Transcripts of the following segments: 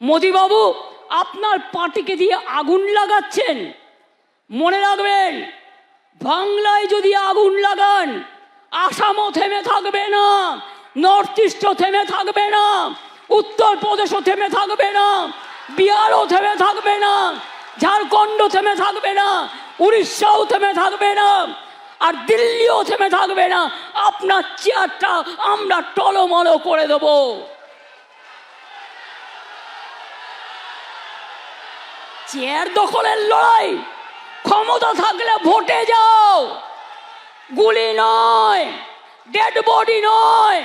মোদিবাবু, আপনার পার্টিকে দিয়ে আগুন লাগাচ্ছেন। মনে রাখবেন, বাংলায় যদি আগুন লাগান, আসামও থেমে থাকবে না, নর্থ ইস্টও থেমে থাকবে না, উত্তরপ্রদেশও থেমে থাকবে না, বিহারও থেমে থাকবে না ঝাড়খণ্ড থেমে থাকবে না, উড়িষ্যাও থেমে থাকবে না, আর দিল্লিও থেমে থাকবে না। আপনার চেয়ারটা আমরা টলমলো করে দেবো। চেয়ার দখলের লড়াই। ক্ষমতা থাকলে ভোটে যাও। গুলি নয় ডেড বডি নয়,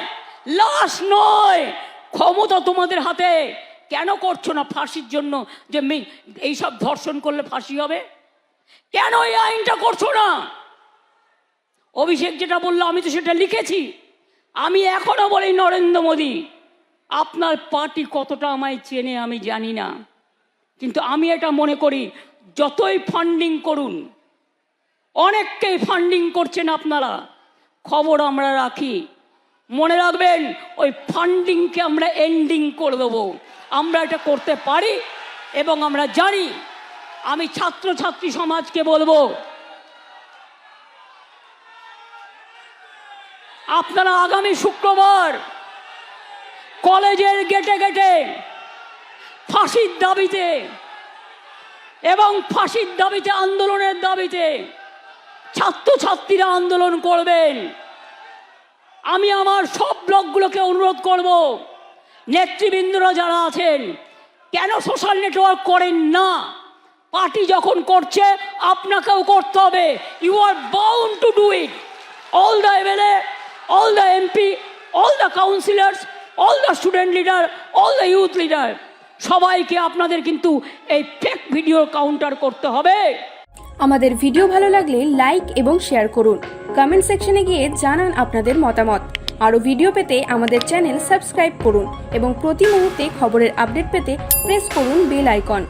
লাশ নয়। ক্ষমতা তোমাদের হাতে। কেন করছ না ফাঁসির জন্য যে এইসব ধর্ষণ করলে ফাঁসি হবে? কেন এই আইনটা করছ না? অভিষেক যেটা বলল, আমি তো সেটা লিখেছি। আমি এখনও বলি, নরেন্দ্র মোদী, আপনার পার্টি কতটা আমায় চেনে আমি জানি না। কিন্তু আমি এটা মনে করি, যতই ফান্ডিং করুন, অনেককেই ফান্ডিং করছেন আপনারা। খবর আমরা রাখি। মনে রাখবেন, ওই ফান্ডিংকে আমরা এন্ডিং করে দেবো। আমরা এটা করতে পারি এবং আমরা জানি, আমি ছাত্রছাত্রী সমাজকে বলব, আপনারা আগামী শুক্রবার কলেজের গেটে গেটে ফাঁসির দাবিতে এবং ফাঁসির দাবিতে আন্দোলনের দাবিতে ছাত্রছাত্রীরা আন্দোলন করবেন। আমি আমার সব ব্লকগুলোকে অনুরোধ করব, নেতৃবৃন্দরা যারা আছেন, কেন সোশ্যাল নেটওয়ার্ক করেন না? পার্টি যখন করছে, আপনাকেও করতে হবে। You are bound to do it all the MLA all the MP all the councillors all the student leader all the youth leader সবাইকে আপনাদের কিন্তু এই ফেক ভিডিও কাউন্টার করতে হবে। আমাদের ভিডিও ভালো লাগলে লাইক এবং শেয়ার করুন। কমেন্ট সেকশনে গিয়ে জানান আপনাদের মতামত। আরও ভিডিও পেতে আমাদের চ্যানেল সাবস্ক্রাইব করুন এবং প্রতি মুহূর্তে খবরের আপডেট পেতে প্রেস করুন বেল আইকন